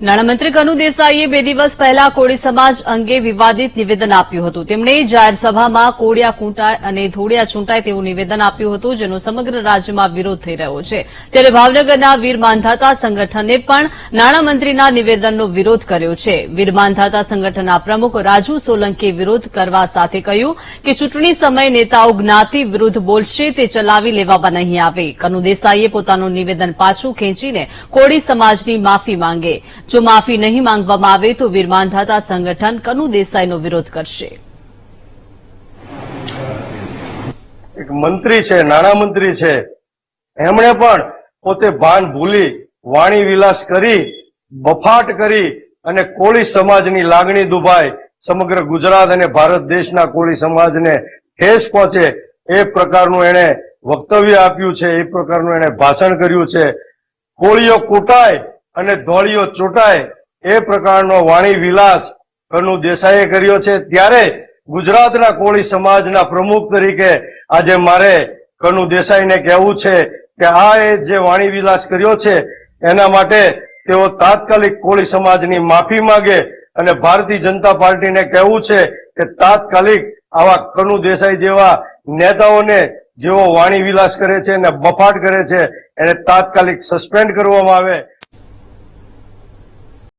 નાણામંત્રી કનુ દેસાઈએ બે દિવસ પહેલા કોળી સમાજ અંગે વિવાદિત નિવેદન આપ્યું હતું. તેમણે જાહેર કોળિયા કૂંટાય અને ધોળિયા ચૂંટાય તેવું નિવેદન આપ્યું હતું, જેનો સમગ્ર રાજ્યમાં વિરોધ થઈ રહ્યો છે. ત્યારે ભાવનગરના વીર માંધાતા સંગઠને પણ નાણામંત્રીના નિવેદનનો વિરોધ કર્યો છે. વીર માંધાતા સંગઠનના પ્રમુખ રાજુ સોલંકીએ વિરોધ કરવા સાથે કહ્યું કે ચૂંટણી સમયે નેતાઓ જ્ઞાતિ વિરુદ્ધ બોલશે, તે ચલાવી લેવામાં નહીં આવે. કનુ દેસાઈએ પોતાનું નિવેદન પાછું ખેંચીને કોળી સમાજની માફી માંગે. જો માફી નહીં માંગવામાં આવે તો વીરમાંધાતા સંગઠન કનુ દેસાઈનો વિરોધ કરશે. એક મંત્રી છે નાણામંત્રી છે, એમણે પણ પોતે ભાન ભૂલી, વાણી વિલાસ કરી, બફાટ કરી અને કોળી સમાજની લાગણી દુભાય સમગ્ર ગુજરાત અને ભારત દેશના કોળી સમાજને ઠેસ પહોંચે એ પ્રકારનું એણે વક્તવ્ય આપ્યું છે, એ પ્રકારનું એણે ભાષણ કર્યું છે. કોળીઓ કૂટાય અને ધોળીઓ ચૂંટાય એ પ્રકારનો વાણી વિલાસ કનુ દેસાઈએ કર્યો છે. ત્યારે ગુજરાતના કોળી સમાજના પ્રમુખ તરીકે આજે મારે કનુ દેસાઈને કહેવું છે કે આ એ જે વાણી વિલાસ કર્યો છે, એના માટે તેઓ તાત્કાલિક કોળી સમાજની માફી માંગે અને ભારતીય જનતા પાર્ટીને કહેવું છે કે તાત્કાલિક આવા કનુ દેસાઈ જેવા નેતાઓને જેઓ વાણી વિલાસ કરે છે અને બફાટ કરે છે, એને તાત્કાલિક સસ્પેન્ડ કરવામાં આવે